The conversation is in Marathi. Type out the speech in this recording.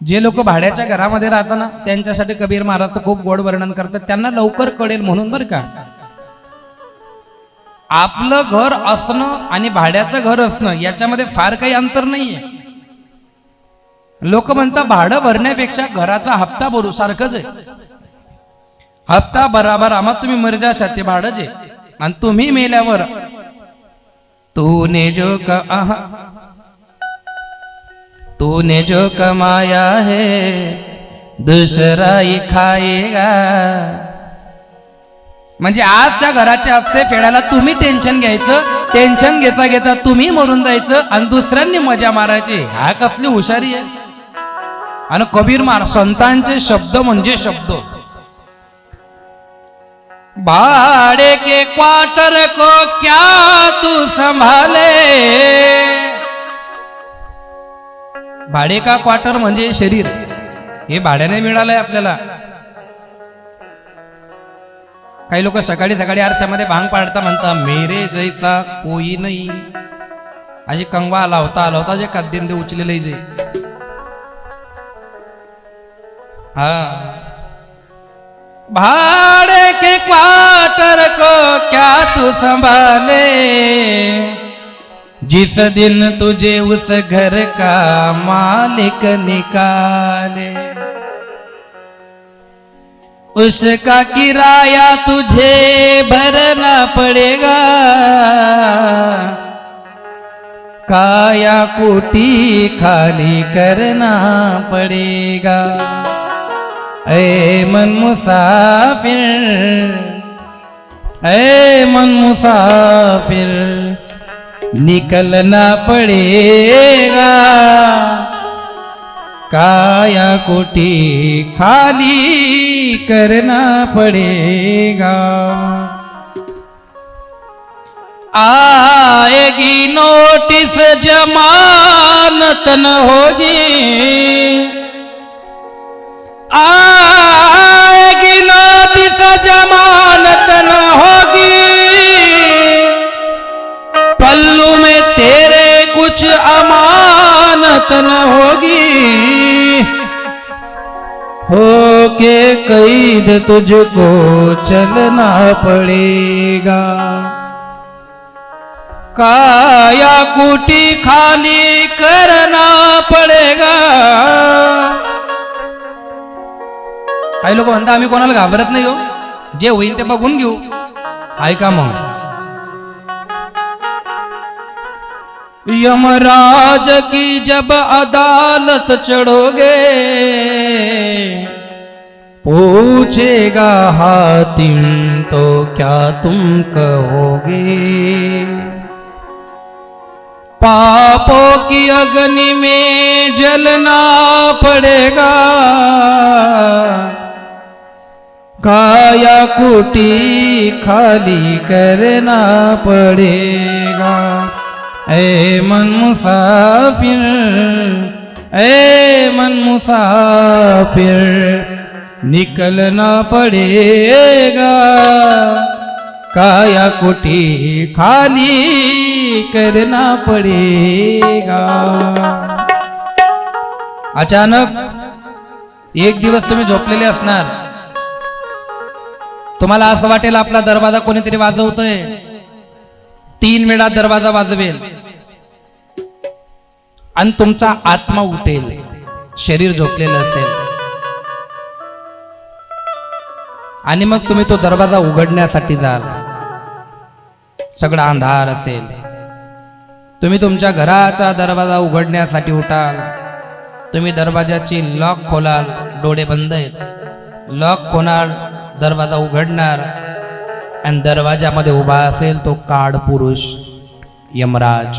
जे लोक भाड्याच्या घरामध्ये राहतात ना त्यांच्यासाठी कबीर महाराज तर खूप गोड वर्णन करतात. त्यांना लवकर कळेल म्हणून बरं का? आपलं घर असणं आणि भाड्याचं घर असणं याच्यामध्ये फार काही अंतर नाहीये. लोक म्हणतात भाडं भरण्यापेक्षा घराचा हप्ता भरू सारखंच आहे. हप्ता बराबर आम्हा तुम्ही मर्जा ते भाडंच आहे आणि तुम्ही मेल्यावर तूने जो का आहा तूने जो कमाया है दुसरा ही खाएगा। म्हणजे आज त्या घराचे हप्ते फेडायला तुम्ही टेन्शन घ्यायचं टेन्शन घेता घेता तुम्ही मरून जायचं आणि दुसऱ्यांनी मजा मारायची. हा कसली हुशारी आहे. आणि कबीर मार संतांचे शब्द म्हणजे शब्द. भाड़े के क्वार्टर को क्या तू संभाले? भाडे का क्वार्टर म्हणजे शरीर. हे भाड्याने मिळालंय आपल्याला. काही लोक सकाळी सकाळी आरशामध्ये भांग पाडता म्हणता मेरे जैसा कोई नाही. अशी कंगवा लावता लावता जे काद्यंदे उचलेले जे. हा. भाड़े के क्वार्टर को क्या तू संभाले? जिस दिन तुझे उस घर का मालिक निकाले, उसका किराया तुझे भरना पड़ेगा। काया कोटी खाली करना पड़ेगा। ऐ मन मुसाफिर, ऐ मन मुसाफिर निकलना पड़ेगा. काया कोटी खाली करना पड़ेगा. आएगी नोटिस जमानत न होगी. आ के कैद तुझको चलना पड़ेगा। काया कुटी खाली करना पड़ेगा। काही लोक म्हणता आम्ही कोणाला घाबरत नाही हो. जे होईल ते बघून घेऊ. ऐका मग. यमराज की जब अदालत चढ़ोगे पूछेगा हातिम तो क्या तुम कहोगे? पापों की अग्नि में जलना पड़ेगा। काया कुटी खाली करना पड़ेगा। ऐ मन मुसाफिर ऐ मन मुसाफिर निकलना पड़ेगा. काया कोठी खाली करना पड़ेगा. अचानक एक दिवस तुम्ही झोपलेले असणार. तुम्हाला असं वाटेल आपला दरवाजा कोणीतरी वाजवतोय. तीन वेळा दरवाजा वाजवेल. आणि तुमचा आत्मा उठेल. शरीर झोपलेलं असेल. आणि मग तुम्ही तो दरवाजा उघडण्यासाठी जाल. सगळा अंधार असेल. तुम्ही तुमच्या घराचा दरवाजा उघडण्यासाठी उठाल. तुम्ही दरवाजाची लॉक खोलाल. डोळे बंद आहेत. लॉक खोलाल दरवाजा उघडणार. आणि दरवाजामध्ये उभा असेल तो काड पुरुष यमराज.